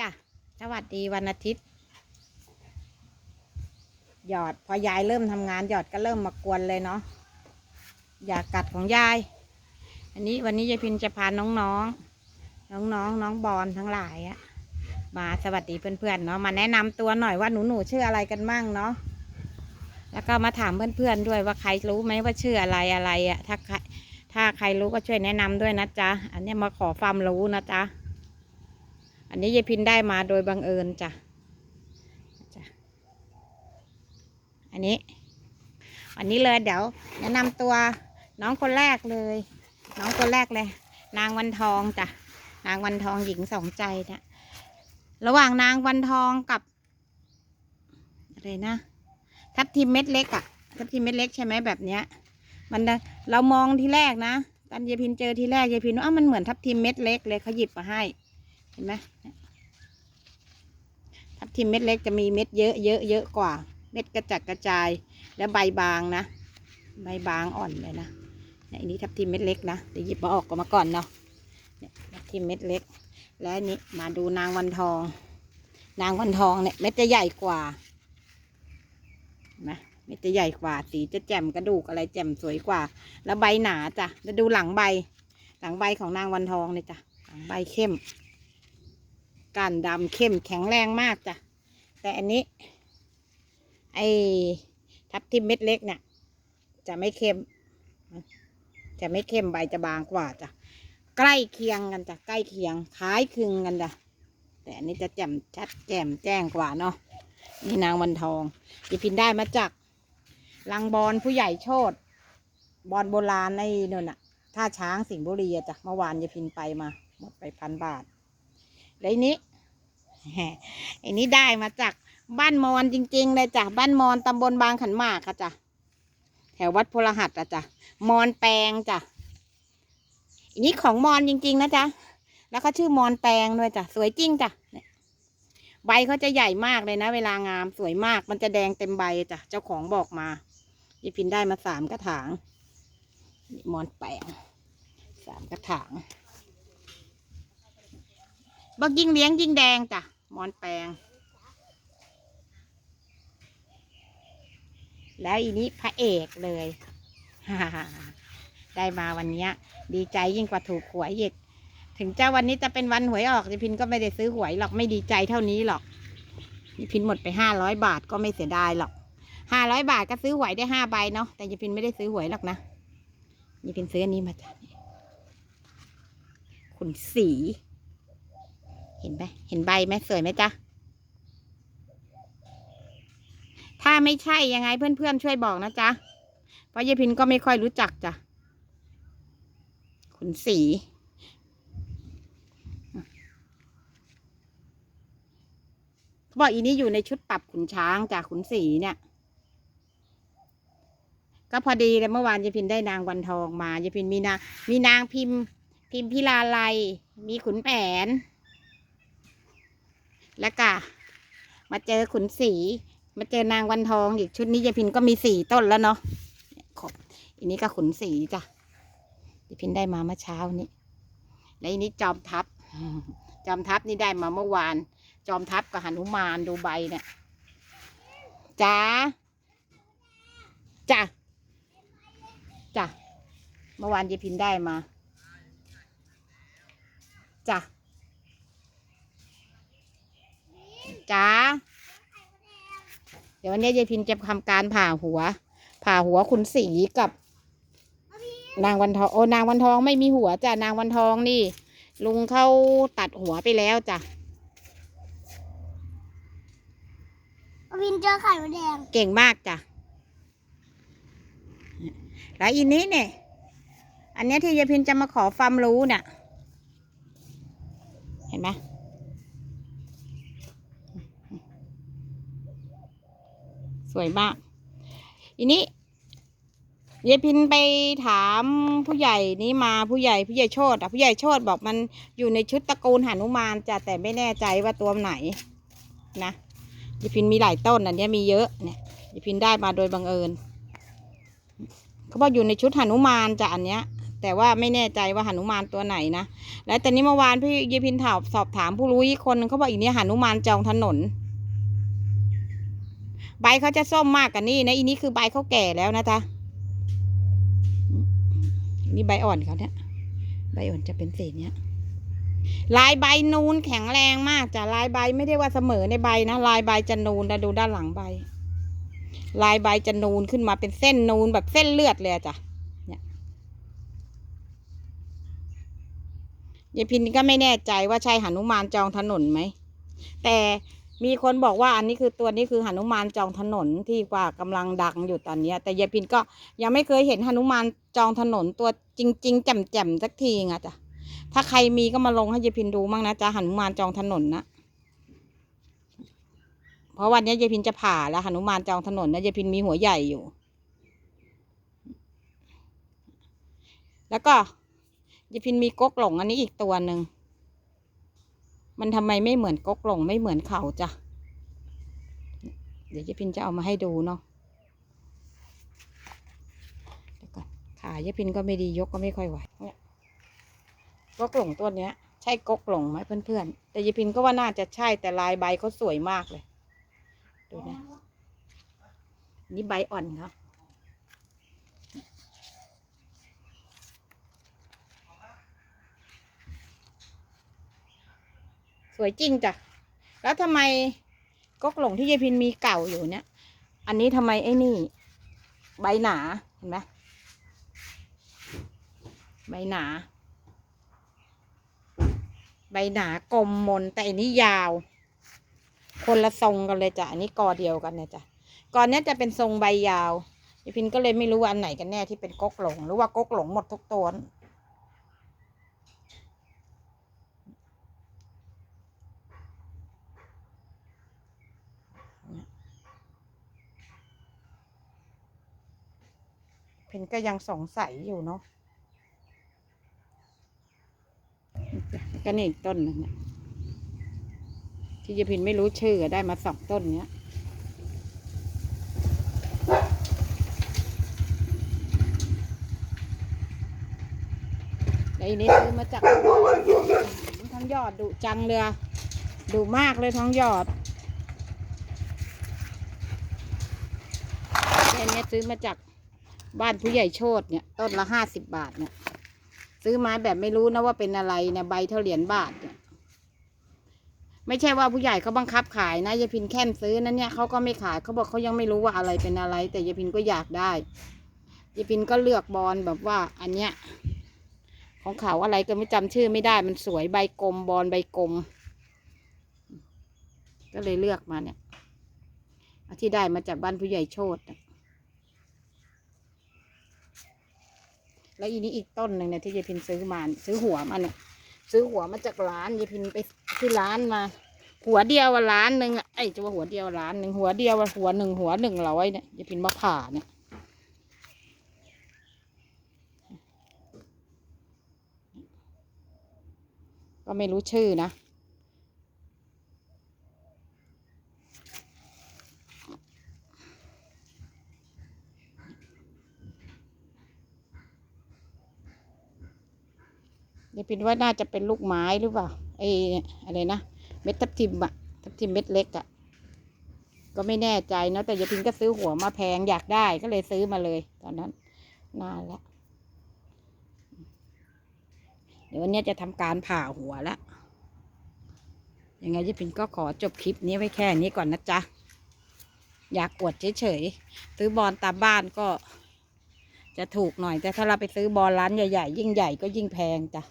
จ้ะสวัสดีวันอาทิตย์ หยอดพอยายเริ่มทำงานหยอดก็เริ่มมากวนเลยเนาะอยากกัดของยาย อันนี้วันนี้ยายพินจะพาน้องๆน้องๆน้องบอลทั้งหลายอะมาสวัสดีเพื่อนๆเนาะมาแนะนำตัวหน่อยว่าหนูๆชื่ออะไรกันมั่งเนาะแล้วก็มาถามเพื่อนๆด้วยว่าใครรู้ไหมว่าชื่ออะไรอะไรอะถ้าใครถ้าใครรู้ก็ช่วยแนะนำด้วยนะจ๊ะอันนี้มาขอความรู้นะจ๊ะ อันนี้ยายพินได้มาโดยบังเอิญจ้ะจ้ะ อันนี้ อันนี้เลยเดี๋ยวแนะนำตัวน้องคนแรกเลย น้องคนแรกเลย นางวันทองจ้ะ นางวันทองหญิงสองใจเนี่ย ระหว่างนางวันทองกับอะไรนะ ทับทิมเม็ดเล็กอะทับทิมเม็ดเล็กใช่ไหมแบบเนี้ย มันเรามองทีแรกนะตอนยายพินเจอทีแรกยายพินว่ามันเหมือนทับทิมเม็ดเล็กเลยเขาหยิบมาให้ เห็นไหมทับทิมเม็ดเล็กจะมีเม็ดเยอะเยอะเยอะกว่า เม็ดกระจัดกระจาย แล้วใบบางนะ ใบบางอ่อนเลยนะเนี่ยอันนี้ทับทิมเม็ดเล็กนะเดี๋ยวหยิบมาออกกันมาก่อนเนาะเนี่ยทับทิมเม็ดเล็ก และนี้มาดูนางวันทอง นางวันทองเนี่ยเม็ดจะใหญ่กว่านไหมเม็ดจะใหญ่กว่า สีจะแจ่มกระดูกอะไรแจ่มสวยกว่า แล้วใบหนาจ้ะแล้วดูหลังใบ หลังใบของนางวันทองเนี่ยจ้ะหลังใบเข้ม ก้านดำเข้มแข็งแรงมากจ้ะ แต่อันนี้ ไอ้ทับทิมเม็ดเล็กเนี่ย จะไม่เข้ม จะไม่เข้มใบจะบางกว่าจ้ะ ใกล้เคียงกันจ้ะ ใกล้เคียงคล้ายคลึงกันจ้ะ แต่อันนี้จะแจ่มชัดแจ่มแจ้งกว่าเนาะ นี่นางวันทองยีพินได้มาจากลังบอลผู้ใหญ่โชดบอลโบราณในนั่นน่ะท่าช้างสิงห์บุรีอะจ้ะ เมื่อวานยายพินไปมา หมดไปพันบาท แล้วนี้อ้นี้ได้มาจากบ้านมอนจริง ๆ เลยจ้ะบ้านมอนตำบลบางขันหมากอะจ้ะแถววัดพลหัสอะจ้ะมอนแปลงจ้ะอันนี้ของมอนจริง ๆ นะจ๊ะแล้วเขาชื่อมอนแปลงด้วยจ้ะสวยจริงจ้ะใบเขาจะใหญ่มากเลยนะ เวลางามสวยมากมันจะแดงเต็มใบจ้ะเจ้าของบอกมายายพินได้มาสามกระถางมอนแปลงสามกระถาง บักยิ่งเลี้ยงยิ่งแดงจ้ะมอนแปลง แล้วอีนี้พระเอกเลยได้มาวันนี้ดีใจยิ่งกว่าถูกหวยอีกถึงเจ้าวันนี้จะเป็นวันหวยออกยายพินก็ไม่ได้ซื้อหวยหรอกไม่ดีใจเท่านี้หรอกยายพินหมดไปห้าร้อยบาทก็ไม่เสียดายหรอกห้าร้อยบาทก็ซื้อหวยได้ห้าใบเนาะแต่ยายพินไม่ได้ซื้อหวยหรอกนะยายพินซื้ออันนี้มาจ้ะขุนสี เห็นไหมเห็นใบไหมสวยไหมจ๊ะ ถ้าไม่ใช่ยังไงเพื่อนๆช่วยบอกนะจ๊ะ เพราะยายพินก็ไม่ค่อยรู้จักจ้ะขุนสีเขาบอกอีนี้อยู่ในชุดปรับขุนช้างจ้ะขุนสีเนี่ย ก็พอดีเลยเมื่อวานยายพินได้นางวันทองมายายพินมีนางมีนางพิมพ์พิมพิลาไลยมีขุนแผน แล้วก็มาเจอขุนสี มาเจอนางวันทองอีกชุดนี้ยายพินก็มีสี่ต้นแล้วเนาะขอบอันนี้ก็ขุนสีจ้ะยายพินได้มาเมื่อเช้านี้ แล้วอันนี้จอมทัพ จอมทัพนี่ได้มาเมื่อวาน จอมทัพกับหนุมานดูใบเนี่ยจ้าจ้ะจ้ะเมื่อวานยายพินได้มาจ้ะ จ้าเดี๋ยววันนี้ยายพินจะทำการผ่าหัว ผ่าหัวคุณสีกับ นางวันทองโอ้นางวันทองไม่มีหัวจ้ะนางวันทองนี่ ลุงเขาตัดหัวไปแล้วจ้ะวินเจอไข่มดแดง เก่งมากจ้ะแล้วอีนี้เนี่ย อันเนี้ยที่ยายพินจะมาขอความรู้เนี่ยเห็นไหม สวยมาก อีนี้ยายพินไปถามผู้ใหญ่นี้มาผู้ใหญ่ผู้ใหญ่โชดอะผู้ใหญ่โชดบอกมันอยู่ในชุดตระกูลหนุมานจ้ะแต่ไม่แน่ใจว่าตัวไหนนะยายพินมีหลายต้นอันนี้มีเยอะเนี่ยยายพินได้มาโดยบังเอิญเขาบอกอยู่ในชุดหนุมานจ้ะอันเนี้ย แต่ว่าไม่แน่ใจว่าหนุมานตัวไหนนะแล้วแต่นี้เมื่อวานพี่เยพินถามสอบถามผู้รู้อีกคนเขาบอกอีกเนี้ยหนุมานจองถนน ใบเขาจะส้มมากกว่านี้นะอีนี้คือใบเขาแก่แล้วนะจ๊ะนี่ใบอ่อนเขาเนี่ยใบอ่อนจะเป็นสีเนี้ยลายใบนูนแข็งแรงมากจ้ะลายใบไม่ได้ว่าเสมอในใบนะลายใบจะนูนแล้วดูด้านหลังใบ ลายใบจะนูนขึ้นมาเป็นเส้นนูนแบบเส้นเลือดเลยจ้ะเนี่ยยายพินก็ไม่แน่ใจว่าใช่หนุมานจองถนนไหม แต่ มีคนบอกว่าอันนี้คือตัวนี้คือหนุมานจองถนนที่ว่ากำลังดังอยู่ตอนเนี้ยแต่ยายพินก็ยังไม่เคยเห็นหนุมานจองถนนตัวจริง ๆ แจ่มๆสักทีอะจ้ะถ้าใครมีก็มาลงให้ยายพินดูมั่งนะจ๊ะหนุมานจองถนนนะเพราะวันนี้ยายพินจะผ่าแล้วหนุมานจองถนนนะยายพินมีหัวใหญ่อยู่ แล้วก็ยายพินมีก๊กหลงอันนี้อีกตัวหนึ่ง มันทำไมไม่เหมือนกกหลงไม่เหมือนเขาจ้ะ เดี๋ยวยายพินจะเอามาให้ดูเนาะเดี๋ยวก่อนขายายพินก็ไม่ดียกก็ไม่ค่อยไหวเนี่ยกกหลงตัวเนี้ย ใช่กกหลงไหมเพื่อนๆ แต่ยายพินก็ว่าน่าจะใช่แต่ลายใบเขาสวยมากเลย ดูนะ นี่ใบอ่อนครับ วยจริงจ้ะ แล้วทำไมก๊กหลงที่ยายพินมีเก่าอยู่เนี่ย อันนี้ทำไมไอ้นี่ ใบหนาเห็นไหมใบหนา ใบหนากลมมนแต่อันนี้ยาว คนละทรงกันเลยจ้ะ อันนี้กอเดียวกันเนี่ยจ้ะกอนเนี้ยจะเป็นทรงใบยาวยายพินก็เลยไม่รู้ว่าอันไหนกันแน่ที่เป็นก๊กหลง หรือว่าก๊กหลงหมดทุกตัว พนก็ยังสงสัยอยู่เนาะก็นี่อีกต้นหนึ่งที่ยายพินไม่รู้ชื่อได้มาสองต้นเนี้ยแล้นนี้ซื้อมาจากท้องหยอดดุจังเลยอดุมากเลยท้องหยอดอันนี้ซื้อมาจาก บ้านผู้ใหญ่โชดเนี่ย ต้นละห้าสิบบาทเนี่ย ซื้อมาแบบไม่รู้นะว่าเป็นอะไรเนี่ยใบเท่าเหรียญบาทเนี่ย ไม่ใช่ว่าผู้ใหญ่เขาบังคับขายนะยายพินแค่นซื้อนั้นเนี่ยเขาก็ไม่ขายเขาบอกเขายังไม่รู้ว่าอะไรเป็นอะไร แต่ยายพินก็อยากได้ยายพินก็เลือกบอลแบบว่า อันเนี้ย ของเขาอะไรก็ไม่จำชื่อไม่ได้มันสวยใบกลมบอลใบกลม ก็เลยเลือกมาเนี่ยที่ได้มาจากบ้านผู้ใหญ่โชดนะ แล้วอีนี้อีกต้นหนึ่งเนี่ยที่ยายพินซื้อมาซื้อหัวมันเนี่ยซื้อหัวมาจากร้านยายพินไปที่ร้านมา หัวเดียวร้านหนึ่งไอ้จะว่าหัวเดียวร้านหนึ่งหัวเดียวหัวหนึ่งหัวหนึ่งร้อยเนี่ยยายพินมาผ่าเนี่ยก็ไม่รู้ชื่อนะ พินว่าน่าจะเป็นลูกไม้หรือเปล่าไอ้อะไรนะเม็ดทับทิมอะทับทิมเม็ดเล็กอะก็ไม่แน่ใจเนอะแต่ยายพินก็ซื้อหัวมาแพงอยากได้ก็เลยซื้อมาเลย ตอนนั้นนานแล้วเดี๋ยววันนี้จะทำการผ่าหัวแล้วยังไงยายพินก็ขอจบคลิปนี้ไว้แค่นี้ก่อนนะจ๊ะอยากอวดเฉยๆซื้อบอลตามบ้านก็จะถูกหน่อยแต่ถ้าเราไปซื้อบอลร้านใหญ่ๆ ยิ่งใหญ่ก็ยิ่งแพงจ้ะ